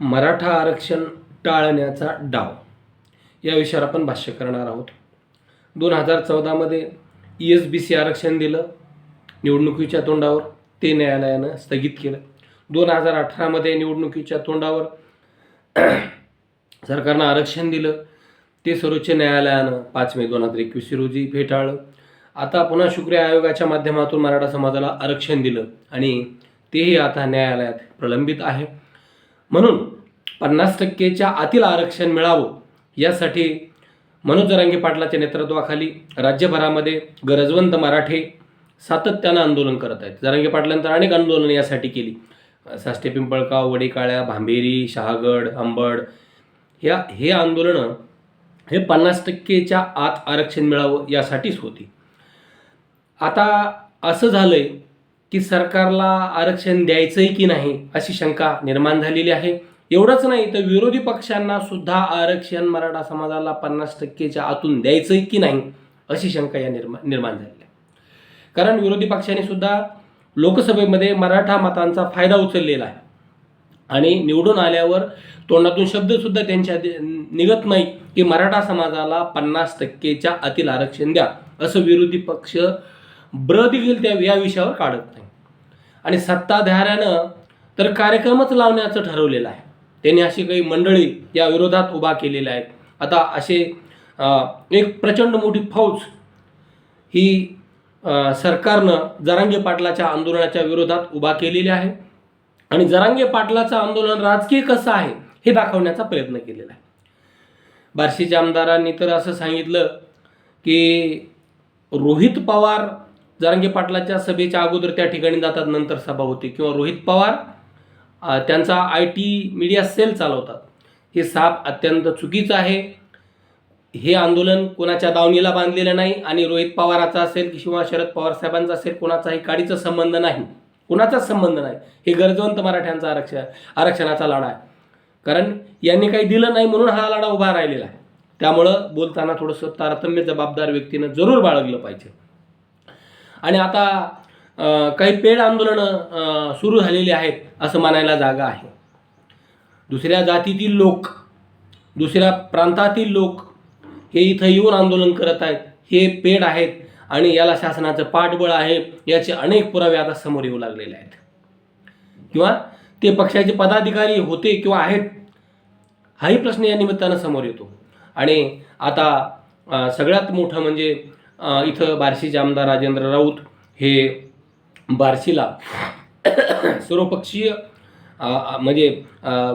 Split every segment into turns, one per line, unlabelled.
मराठा आरक्षण टाळण्याचा डाव. या विषयावर आपण भाष्य करणार आहोत. दोन हजार चौदामध्ये ई एस बी सी आरक्षण दिलं. निवडणुकीच्या तोंडावर ते न्यायालयानं स्थगित केलं. दोन हजार अठरामध्ये निवडणुकीच्या तोंडावर सरकारनं आरक्षण दिलं. ते सर्वोच्च न्यायालयानं पाच मे दोन हजार एकवीस रोजी फेटाळलं. आता पुन्हा शुक्रिया आयोगाच्या माध्यमातून मराठा समाजाला आरक्षण दिलं आणि तेही आता न्यायालयात प्रलंबित आहे. म्हणून पन्नास टक्केच्या आतील आरक्षण मिळावं यासाठी मनोज जरांगे पाटलाच्या नेतृत्वाखाली राज्यभरामध्ये गरजवंत मराठे सातत्यानं आंदोलन करत आहेत. जरांगे पाटलांतर अनेक आंदोलनं यासाठी केली. साष्टे पिंपळगाव वडीकाळ्या भांबेरी शहागड अंबड ह्या हे आंदोलनं हे पन्नास टक्केच्या आत आरक्षण मिळावं यासाठीच होती. आता असं झालं आहे की सरकारला आरक्षण द्यायचंही की नाही अशी शंका निर्माण झालेली आहे. एवढंच नाही तर विरोधी पक्षांना सुद्धा आरक्षण मराठा समाजाला पन्नास टक्केच्या आतून द्यायचंही की नाही अशी शंका या निर्माण निर्माण झालेली आहे. कारण विरोधी पक्षांनी सुद्धा लोकसभेमध्ये मराठा मतांचा फायदा उचललेला आहे. आणि निवडून आल्यावर तोंडातून शब्दसुद्धा त्यांच्या निघत नाही की मराठा समाजाला पन्नास टक्केच्या आतील आरक्षण द्या असं विरोधी पक्ष ब्र देखील त्या या विषयावर काढत नाही. आणि सत्ताधाऱ्यानं तर कार्यक्रमच लावण्याचं ठरवलेलं आहे. त्यांनी अशी काही मंडळी या विरोधात उभा केलेल्या आहेत. आता असे एक प्रचंड मोठी फौज ही सरकारनं जरांगे पाटलाच्या आंदोलनाच्या विरोधात उभा केलेली आहे. आणि जरांगे पाटलाचं आंदोलन राजकीय कसं आहे हे दाखवण्याचा प्रयत्न केलेला आहे. बार्शीच्या आमदारांनी तर असं सांगितलं की रोहित पवार जरांगे पाटलाच्या सभेच्या अगोदर त्या ठिकाणी जातात नंतर सभा होते. किंवा रोहित पवार त्यांचा आय टी मीडिया सेल चालवतात. हे साप अत्यंत चुकीचं आहे. हे आंदोलन कोणाच्या दावणीला बांधलेलं नाही आणि रोहित पवाराचा असेल किंवा शरद पवार साहेबांचा असेल कोणाचाही काडीचा संबंध नाही. कोणाचाच संबंध नाही. हे गरजवंत मराठ्यांचा आरक्षण आरक्षणाचा लढा आहे. कारण यांनी काही दिलं नाही म्हणून हा लढा उभा राहिलेला आहे. त्यामुळं बोलताना थोडंसं तारतम्य जबाबदार व्यक्तीनं जरूर बाळगलं पाहिजे. आणि आता काही पेड आंदोलनं सुरू झालेली आहेत असं मानायला जागा आहे. दुसऱ्या जातीतील लोक दुसऱ्या प्रांतातील लोक हे इथं येऊन आंदोलन करत आहेत. हे पेड आहेत आणि याला शासनाचं पाठबळ आहे याचे अनेक पुरावे आता समोर येऊ लागलेले आहेत. किंवा ते पक्षाचे पदाधिकारी होते किंवा आहेत हाही प्रश्न या निमित्तानं समोर येतो. आणि आता सगळ्यात मोठं म्हणजे इथं बार्शीचे आमदार राजेंद्र राऊत हे बार्शीला सर्वपक्षीय म्हणजे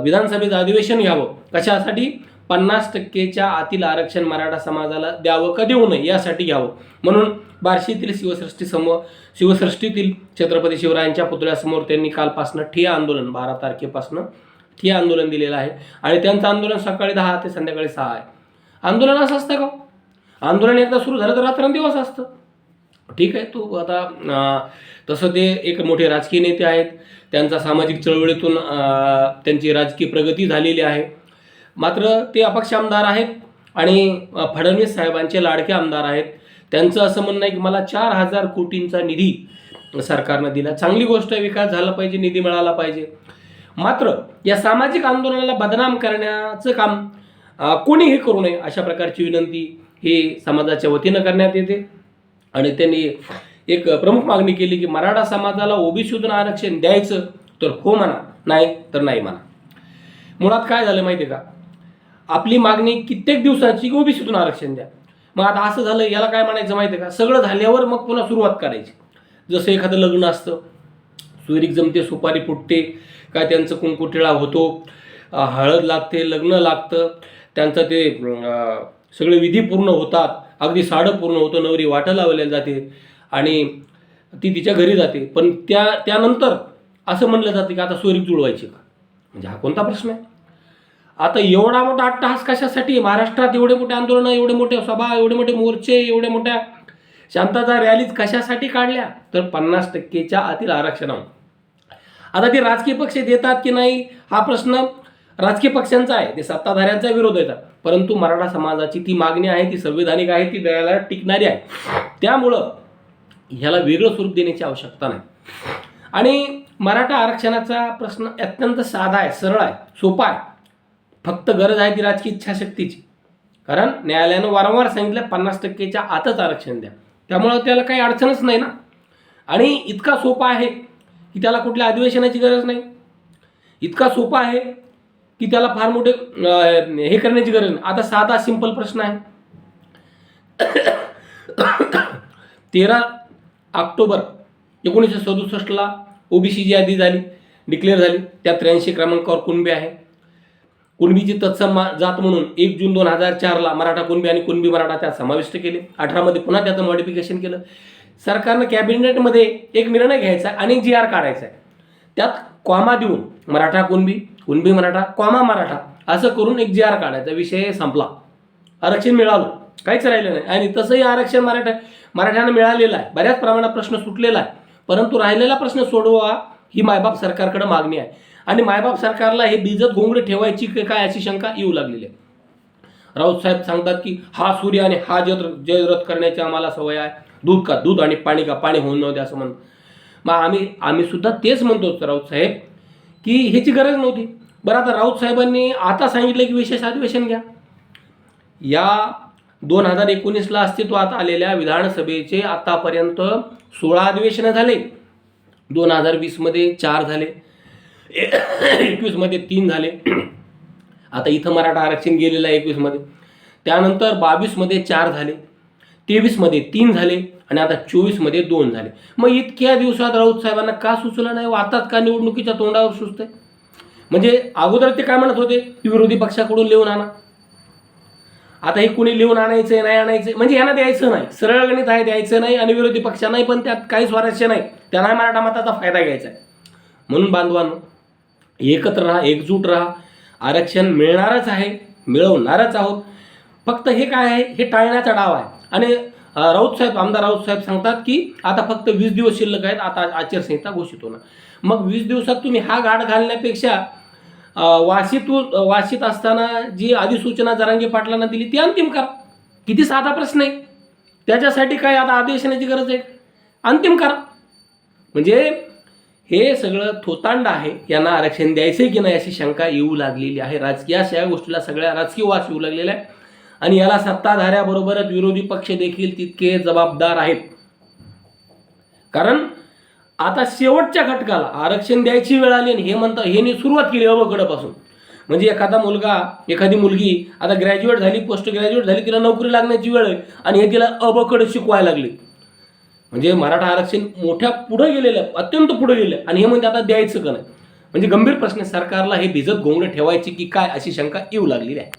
विधानसभेचं अधिवेशन घ्यावं कशासाठी? पन्नास टक्केच्या आतील आरक्षण मराठा समाजाला द्यावं का देऊ नये यासाठी घ्यावं म्हणून बार्शीतील शिवसृष्टी समोर शिवसृष्टीतील छत्रपती शिवरायांच्या पुतळ्यासमोर त्यांनी कालपासनं ठिया आंदोलन बारा तारखेपासनं ठिया आंदोलन दिलेलं आहे. आणि त्यांचं आंदोलन सकाळी दहा ते संध्याकाळी सहा आहे. आंदोलन असं असतं का हो? आंदोलन एकदा सुरू झालं तर रात्रंदिवस असतं. ठीक आहे तू आता तसं ते एक मोठे राजकीय नेते आहेत. त्यांचा सामाजिक चळवळीतून त्यांची राजकीय प्रगती झालेली आहे. मात्र ते अपक्ष आमदार आहेत आणि फडणवीस साहेबांचे लाडके आमदार आहेत. त्यांचं असं म्हणणं आहे की मला चार हजार कोटींचा निधी सरकारनं दिला. चांगली गोष्ट आहे विकास झाला पाहिजे निधी मिळाला पाहिजे. मात्र या सामाजिक आंदोलनाला बदनाम करण्याचं काम कोणीही करू नये अशा प्रकारची विनंती ही समाजाच्या वतीनं करण्यात येते. आणि त्यांनी एक प्रमुख मागणी केली की मराठा समाजाला ओबीसीतून आरक्षण द्यायचं तर हो म्हणा नाही तर नाही म्हणा. मुळात काय झालं माहिती आहे का? आपली मागणी कित्येक दिवसाची की ओबीसीतून आरक्षण द्या. मग आता असं झालं याला काय म्हणायचं माहिती आहे का? सगळं झाल्यावर मग पुन्हा सुरुवात करायची. जसं एखादं लग्न असतं सुरीक जमते सुपारी फुटते काय त्यांचं कुंकुटिळा होतो हळद लागते लग्न लागतं त्यांचं ते सगळे विधी पूर्ण होतात. अगदी साडं पूर्ण होतं. नवरी वाटं लावल्या जाते आणि ती तिच्या घरी जाते. पण त्या त्यानंतर असं म्हणलं जातं की आता सोयरीक जुळवायची का? म्हणजे हा कोणता प्रश्न आहे? आता एवढा मोठा अट्टहास कशासाठी? महाराष्ट्रात एवढे मोठे आंदोलनं एवढे मोठे सभा एवढे मोठे मोर्चे एवढ्या मोठ्या शांतता रॅलीज कशासाठी काढल्या? तर पन्नास टक्केच्या आतील आरक्षणावर. आता ते राजकीय पक्ष देतात की नाही? हा प्रश्न राजकीय पक्षांचा आहे ते सत्ताधाऱ्यांचा विरोध येतात परंतु मराठा समाजाची ती मागणी आहे ती संविधानिक आहे ती दयाला टिकणारी आहे. त्यामुळं ह्याला वेगळं स्वरूप देण्याची आवश्यकता नाही. आणि मराठा आरक्षणाचा प्रश्न अत्यंत साधा आहे सरळ आहे सोपा आहे. फक्त गरज आहे ती राजकीय इच्छाशक्तीची. कारण न्यायालयानं वारंवार सांगितलं पन्नास टक्केच्या आतच आरक्षण द्या. त्यामुळं त्याला काही अडचणच नाही ना. आणि इतका सोपा आहे की त्याला कुठल्या अधिवेशनाची गरज नाही. इतका सोपा आहे की त्याला फार मोठे हे करण्याची गरज नाही. आता साधा सिंपल प्रश्न आहे. तेरा ऑक्टोबर एकोणीसशे सदुसष्टला ओबीसीची यादी झाली डिक्लेअर झाली. त्या त्र्याऐंशी क्रमांकावर कुणबी आहे. कुणबीची तत्सम जात म्हणून एक जून दोन हजार चारला मराठा कुणबी आणि कुणबी मराठा त्यात समाविष्ट केले. अठरामध्ये पुन्हा त्याचं मॉडिफिकेशन केलं. सरकारनं कॅबिनेटमध्ये एक निर्णय घ्यायचा आणि जी आर काढायचा आहे. त्यात कॉमा देऊन मराठा कुणबी कुणबी मराठा कॉमा मराठा असं करून एक जी आर काढायचा. विषय संपला. आरक्षण मिळालं. काहीच राहिलं नाही. आणि तसंही आरक्षण मराठा मराठ्यांना मिळालेलं आहे. बऱ्याच प्रमाणात प्रश्न सुटलेला आहे. परंतु राहिलेला प्रश्न सोडवा ही मायबाप सरकारकडे मागणी आहे. आणि मायबाप सरकारला हे बिजत घोंगडे ठेवायची काय अशी शंका येऊ लागलेली आहे. राऊत साहेब सांगतात की हा सूर्य आणि हा जत जयरथ करण्याची आम्हाला सवय आहे. दूध का दूध आणि पाणी का पाणी होऊन नव्हते असं म्हणतो मग आम्ही आम्ही सुद्धा तेच म्हणतो राऊत साहेब. की ह्याची गरज नव्हती. बरं आता राऊत साहेबांनी आता सांगितलं की विशेष अधिवेशन घ्या. या दोन हजार एकोणीसला अस्तित्वात आलेल्या विधानसभेचे आतापर्यंत सोळा अधिवेशनं झाले. दोन हजार वीसमध्ये चार झाले. एकवीसमध्ये तीन झाले. आता इथं मराठा आरक्षण गेलेलं आहे एकवीसमध्ये. त्यानंतर बावीसमध्ये चार झाले. तेवीसमध्ये तीन झाले आणि आता चोवीसमध्ये दोन झाले. मग इतक्या दिवसात राऊत साहेबांना का सुचलं नाही? आताच का निवडणुकीच्या तोंडावर सुचतंय? म्हणजे अगोदर ते काय म्हणत होते? की विरोधी पक्षाकडून लिहून आणा. आता हे कुणी लिहून आणायचं नाही आणायचं म्हणजे यांना द्यायचं नाही. सरळ गणित आहे द्यायचं नाही आणि विरोधी पक्षांनाही पण त्यात काही स्वारस्य नाही. त्यांना मराठा मताचा फायदा घ्यायचा आहे. म्हणून बांधवांनो एकत्र राहा एकजूट राहा. आरक्षण मिळणारच आहे मिळवणारच आहोत. फक्त हे काय आहे? हे टाळण्याचा डाव आहे. आणि राऊत साहेब आमदार राऊत साहेब सांगतात की आता फक्त वीस दिवस शिल्लक आहेत आता आचारसंहिता घोषित होणार. मग वीस दिवसात तुम्ही हा गाठ घालण्यापेक्षा वाशीतून वाशीत असताना जी अधिसूचना जरांगे पाटलांना दिली ती अंतिम करा. किती साधा प्रश्न आहे. त्याच्यासाठी काय आता अधिवेशनाची गरज आहे. अंतिम करा. म्हणजे हे सगळं थोतांड आहे यांना आरक्षण द्यायचं की नाही अशी शंका येऊ लागलेली आहे. राजकीय अशा या गोष्टीला सगळ्या राजकीय वास येऊ लागलेला आहे. आणि याला सत्ताधाऱ्याबरोबरच विरोधी पक्ष देखील तितके जबाबदार आहेत. कारण आता शेवटच्या घटकाला आरक्षण द्यायची वेळ आली आणि हे म्हणतं हे सुरुवात केली अवघडपासून म्हणजे एखादा मुलगा एखादी मुलगी आता ग्रॅज्युएट झाली पोस्ट ग्रॅज्युएट झाली तिला नोकरी लागण्याची वेळ आहे आणि हे तिला अबकड शिकवायला लागले. म्हणजे मराठा आरक्षण मोठ्या पुढे गेलेलं अत्यंत पुढे गेलं आणि हे म्हणजे आता द्यायचं का नाही? म्हणजे गंभीर प्रश्न सरकारला हे भिजत घोंगडे ठेवायची की काय अशी शंका येऊ लागलेली आहे.